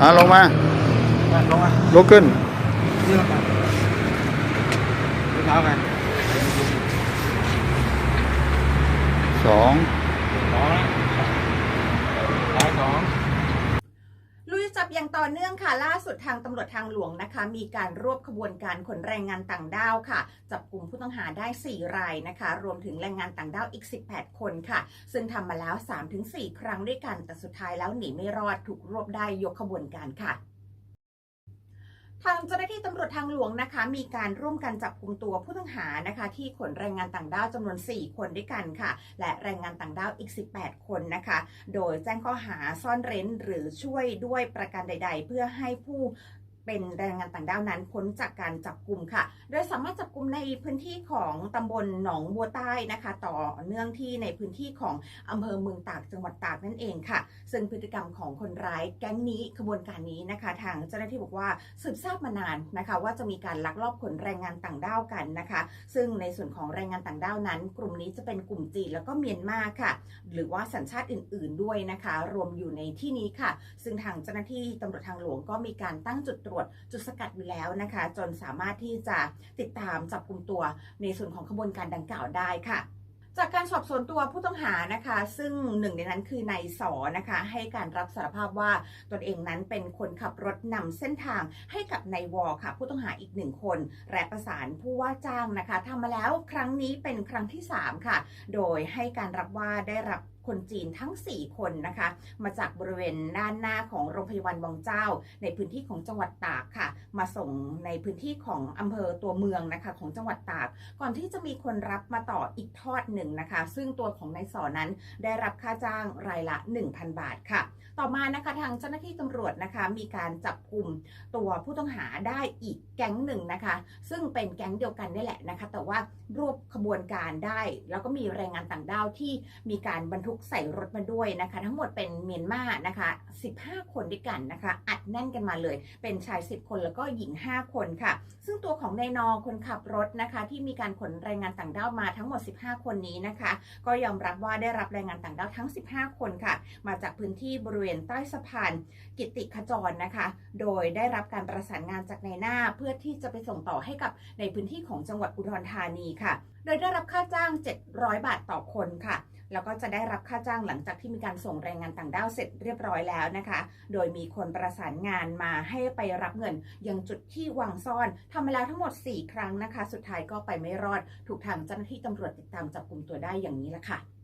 อ่าลงมามา ลงมาลุกขึ้นนี่ลงมาดูเท้ากันสอง สองแล้วซ้ายสอง ลุย จับอย่างต่อเนื่องค่ะ ล่าสุดทางตำรวจทางหลวงนะคะ มีการรวบขบวนการขนแรงงานต่างด้าวค่ะ จับกลุ่มผู้ต้องหาได้ 4 รายนะคะ รวมถึงแรงงานต่างด้าวอีก 18 คนค่ะ ซึ่งทำมาแล้ว 3-4 ครั้งด้วยกันแต่สุดท้ายแล้วหนีไม่รอดถูกรวบได้ยกขบวนการค่ะ ทางเจ้าหน้าที่ตำรวจทางหลวงนะคะ มีการร่วมกันจับกลุ่มตัวผู้ต้องหานะคะ ที่ขนแรงงานต่างด้าวจำนวน 4 คนด้วยกันค่ะ และแรงงานต่างด้าวอีก 18 คนนะคะ โดยแจ้งข้อหาซ่อนเร้นหรือช่วยด้วยประการใด ๆ เพื่อให้ผู้ เป็นแรงงานต่างด้าวนั้นพ้นจากการจับกลุ่มค่ะ โดยสามารถจับกลุ่มในพื้นที่ของตำบลหนองบัวใต้นะคะ ต่อเนื่องที่ในพื้นที่ของอำเภอเมืองตากจังหวัดตากนั่นเองค่ะ ซึ่งพฤติกรรมของคนร้ายแก๊งนี้ขบวนการนี้นะคะ ทางเจ้าหน้าที่บอกว่าสืบทราบมานานนะคะ ว่าจะมีการลักลอบขนแรงงานต่างด้าวกันนะคะ ซึ่งในส่วนของแรงงานต่างด้าวนั้น กลุ่มนี้จะเป็นกลุ่มจีนแล้วก็เมียนมาค่ะ หรือว่าสัญชาติอื่น ๆด้วยนะคะ รวมอยู่ในที่นี้ค่ะ ซึ่งทางเจ้าหน้าที่ตำรวจทางหลวงก็มีการตั้งจุดตรวจจุดสกัดอยู่แล้วนะคะ จนสามารถที่จะติดตามจับกลุ่มตัวในส่วนของขบวนการดังกล่าวได้ค่ะ จากการสอบสวนตัวผู้ต้องหานะคะ ซึ่งหนึ่งในนั้นคือนายสอนะคะ ให้การรับสารภาพว่าตนเองนั้นเป็นคนขับรถนำเส้นทางให้กับนายวอค่ะ ผู้ต้องหาอีกหนึ่งคนและประสานผู้ว่าจ้างนะคะทำมาแล้วครั้งนี้เป็นครั้งที่ 3 ค่ะ โดยให้การรับว่าได้รับคนจีนทั้ง 4 คนนะคะ มาจากบริเวณด้านหน้าของโรงพยาบาลวังเจ้า ในพื้นที่ของจังหวัดตากค่ะ มาส่งในพื้นที่ของอำเภอตัวเมืองนะคะของจังหวัดตาก ก่อนที่จะมีคนรับมาต่ออีกทอดหนึ่งนะคะ ซึ่งตัวของนายสอนั้นได้รับค่าจ้างรายละ 1,000 บาทค่ะ ต่อมานะคะทางเจ้าหน้าที่ตำรวจนะคะมีการจับกลุ่มตัวผู้ต้องหาได้อีกแก๊งหนึ่งนะคะ ซึ่งเป็นแก๊งเดียวกันนี่แหละนะคะ แต่ว่ารวบขบวนการได้ แล้วก็มีแรงงานต่างด้าวที่มีการบรรทุกใส่รถมาด้วยนะคะ ทั้งหมดเป็นเมียนมานะคะ 15 คนด้วยกันนะคะ อัดแน่นกันมาเลย เป็นชาย 10 คนแล้วก็หญิง 5 คนค่ะ ซึ่งตัวของนายนอคนขับรถนะคะ ที่มีการขนแรงงานต่างด้าวมาทั้งหมด 15 คนนี้นะคะ ก็ยอมรับว่าได้รับแรงงานต่างด้าวทั้ง 15 คนค่ะ มาจากพื้นที่บริเวณใต้สะพานกิติขจรนะคะ โดยได้รับการประสานงานจากนายหน้าเพื่อที่จะไปส่งต่อให้กับในพื้นที่ของจังหวัดอุดรธานีค่ะ โดยได้รับค่าจ้าง 700 บาทต่อคนค่ะ แล้วก็จะได้รับค่าจ้างหลังจากที่มีการส่งแรงงานต่างด้าวเสร็จเรียบร้อยแล้วนะคะ โดยมีคนประสานงานมาให้ไปรับเงินยังจุดที่วางซ่อนทำมาแล้วทั้งหมด 4 ครั้งนะคะ สุดท้ายก็ไปไม่รอด ถูกทางเจ้าหน้าที่ตำรวจติดตามจับกลุ่มตัวได้อย่างนี้ละค่ะ